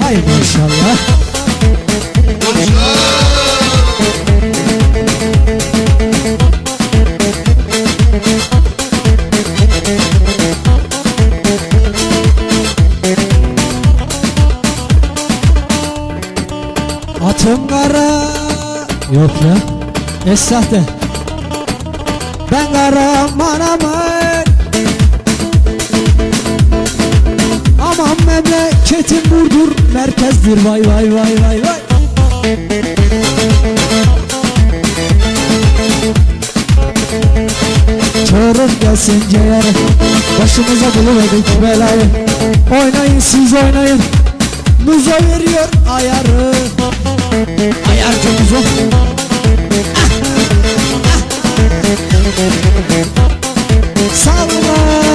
Hay maşallah Atım kara. Yok ya. Esah de. Ben kahraman aman Aman memleketim Burdur merkezdir vay vay vay vay vay. Çorum gelsin ciğer. Başımıza buluverdik belayı. Oynayın siz oynayın. Muzo veriyor ayarı. Ayarcı muzo Salla Salla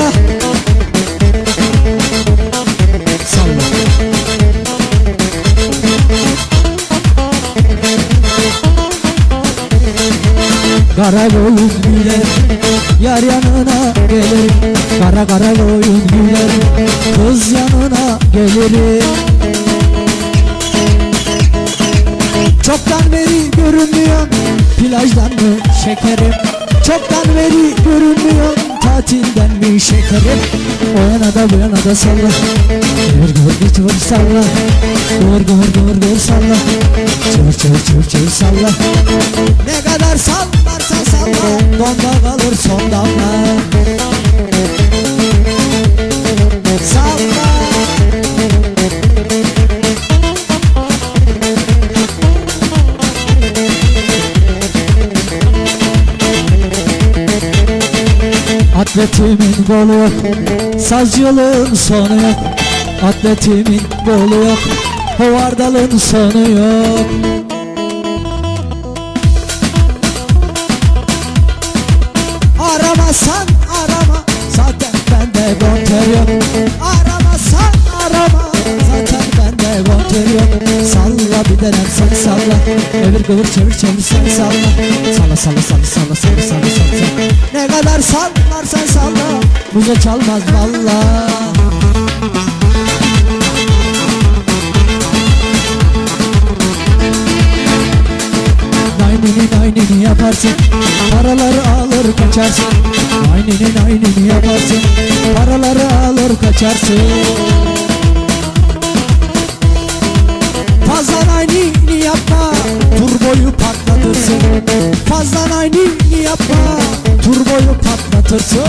Kara boyun güler Yar yanına gelirim Kara kara boyun güler Kız yanına gelirim Çoktan beri görünmüyor Plajdan mı şekerim? Çoktan beri görünmüyor Tatilden mi şekerim? O yana da bu yana da salla. Gır gır gır gır salla. Gır gır gır gır salla. Çır çır çır çır salla. Ne kadar salla Kalır son damla. Atletimin golü yok. Sazcılığın sonu yok. Atletimin golü yok. Hovardalın sonu yok Evir kıvır çevir çevir sen salla. Salla salla salla salla salla salla salla. Ne kadar sallarsan salla. Muza çalmaz valla. Naynini naynini yaparsın. Paraları alır kaçarsın. Naynini naynini yaparsın. Paraları alır kaçarsın Birazdan aynı yapar Turboyu patlatırsın.